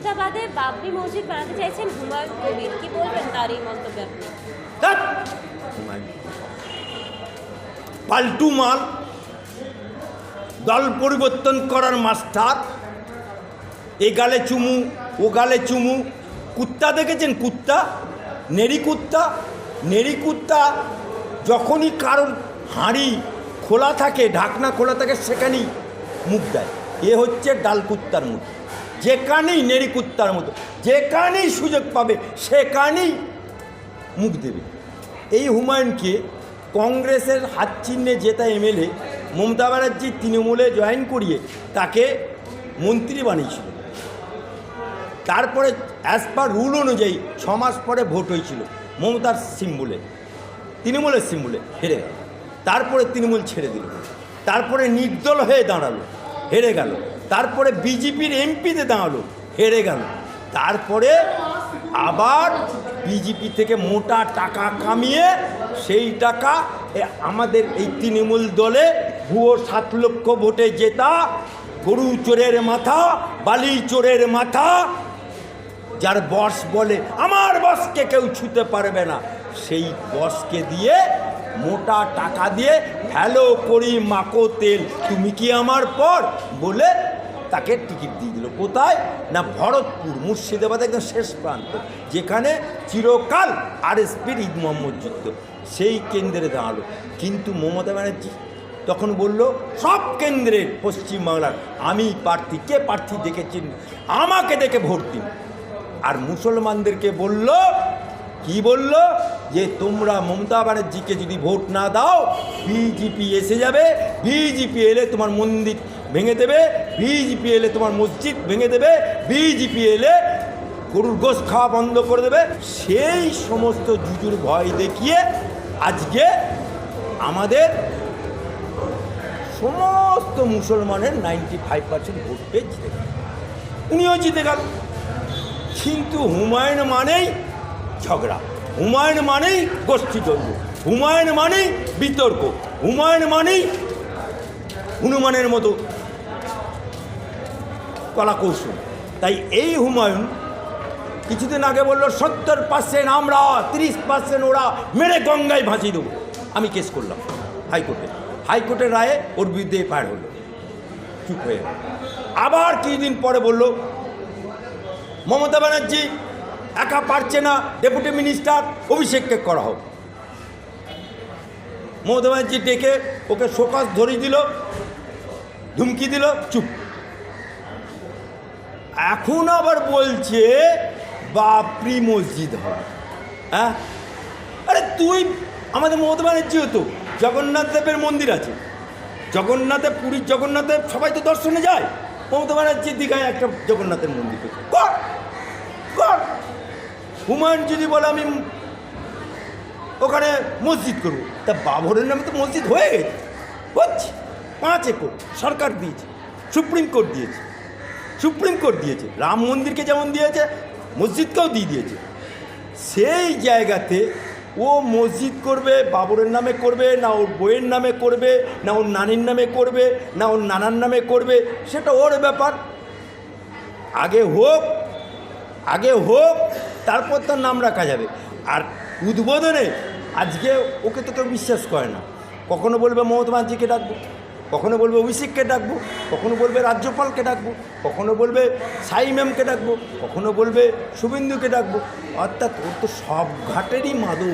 মুর্শিদাবাদে বাবরি মসজিদ বানাতে চাইছেন হুমায়ুন কবির। কি বলবেন তার এই মন্তব্য পাল্টু মাল, দল পরিবর্তন করার মাস্টার, এ গালে চুমু, ও গালে চুমু। কুত্তা দেখেছেন কুত্তা? নেড়ি কুত্তা? নেড়ি কুত্তা যখনই কারোর হাঁড়ি খোলা থাকে, ঢাকনা খোলা থাকে, সেখানেই মুখ দেয়। এ হচ্ছে ডাল কুত্তার মতো যেখানেই নেড়ি কুত্তার মতো, যেখানেই সুযোগ পাবে, সেখানেই মুখ দেবে। এই হুমায়ুনকে কংগ্রেসের হাত চিহ্নে জেতা এমএলএ মমতা ব্যানার্জি তৃণমূলে জয়েন করিয়ে তাকে মন্ত্রী বানিয়েছিল। তারপরে অ্যাজ পার রুল অনুযায়ী ছ মাস পরে ভোট হয়েছিল মমতার সিম্বুলে তৃণমূলের সিম্বুলে হেরে গেল। তারপরে তৃণমূল ছেড়ে দিল। তারপরে নির্দল হয়ে দাঁড়াল, হেরে গেল। তারপরে বিজেপির এমপিতে দাঁড়াল, হেরে গেল। তারপরে আবার বিজেপি থেকে মোটা টাকা কামিয়ে সেই টাকা আমাদের এই তৃণমূল দলে ভুয়ো সাত লক্ষ ভোটে জেতা, গরু চোরের মাথা, বালি চোরের মাথা, যার বস বলে, আমার বসকে কেউ ছুতে পারবে না। সেই বসকে দিয়ে মোটা টাকা দিয়ে, হ্যালো করি মাকো তেল, তুমি কি আমার পর? বলে তাকে টিকিট দিয়ে দিল। কোথায়? না ভরতপুর মুর্শিদাবাদ একদম শেষ প্রান্ত, যেখানে চিরকাল আর এসপির ঈদ মোহাম্মদ যুদ্ধ। সেই কেন্দ্রে দাঁড়াল। কিন্তু মমতা ব্যানার্জি তখন বলল, সব কেন্দ্রের পশ্চিমবাংলার, আমি প্রার্থী, কে প্রার্থী দেখেছেন আমাকে দেখে ভোট দিন। আর মুসলমানদেরকে বলল, কি বলল? যে তোমরা মমতা ব্যানার্জিকে যদি ভোট না দাও, বিজেপি এসে যাবে, বিজেপি এলে তোমার মন্দির ভেঙে দেবে বিজেপি এলে তোমার মসজিদ ভেঙে দেবে বিজেপি এলে গরুর গোশ খাওয়া বন্ধ করে দেবে। সেই সমস্ত জুজুর ভয় দেখিয়ে আজকে আমাদের সমস্ত মুসলমানের নাইনটি ফাইভ পার্সেন্ট ভোট পেয়ে জিতে গেল। উনিও জিতে গেল। কিন্তু হুমায়ুন মানেই ঝগড়া, হুমায়ুন মানেই গোষ্ঠীদ্বন্দ্ব, হুমায়ুন মানেই বিতর্ক, হুমায়ুন মানেই হনুমানের মতো কলাকৌশল। তাই এই হুমায়ুন কিছুদিন আগে বলল, সত্তর পার্সেন্ট আমরা, তিরিশ পার্সেন্ট ওরা, মেরে গঙ্গায় ভাসিয়ে দেবো। আমি কেস করলাম হাইকোর্টে। হাইকোর্টের রায়ে ওর বিরুদ্ধে এফআইআর হলো। চুপ হয়ে আবার কিছুদিন পরে বলল, মমতা ব্যানার্জি একা পারছে না, ডেপুটি মিনিস্টার, অভিষেককে করা হোক। মমতা ব্যানার্জি ডেকে ওকে শোকাস ধরিয়ে দিল ধুমকি দিল, চুপ। এখন আবার বলছে, বাপরি মসজিদ হবে। হ্যাঁ? আরে তুই, আমাদের মমতা ব্যানার্জি হতো জগন্নাথ দেবের মন্দির আছে। জগন্নাথে পুরীর জগন্নাথে সবাই তো দর্শনে যায়। মমতা ব্যানার্জির দীঘায় একটা জগন্নাথের মন্দির কর হুমায়ুন যদি বলে, আমি ওখানে মসজিদ করব, তা বাবরের নামে তো মসজিদ হয়ে গেছে। পাঁচ একর সরকার দিয়েছে, সুপ্রিম কোর্ট দিয়েছে, সুপ্রিম কোর্ট দিয়েছে, রাম মন্দিরকে যেমন দিয়েছে, মসজিদকেও দিয়ে দিয়েছে। সেই জায়গাতে ও মসজিদ করবে, বাবরের নামে করবে, না ওর বইয়ের নামে করবে, না ওর নানির নামে করবে, না ওর নানার নামে করবে, সেটা ওর ব্যাপার। আগে হোক আগে হোক, তারপর তার নাম রাখা যাবে। আর উদ্বোধনে আজকে ওকে তো কেউ বিশ্বাস করে না। কখনো বলবে মমতা ব্যানার্জিকে ডাকবো। কখনো বলবে অভিষেককে ডাকবো, কখনো বলবে রাজ্যপালকে ডাকবো, কখনো বলবে সাই ম্যামকে ডাকবো, কখনো বলবে শুভেন্দুকে ডাকবো। অর্থাৎ ওর তো সব ঘাটেরই মাদল।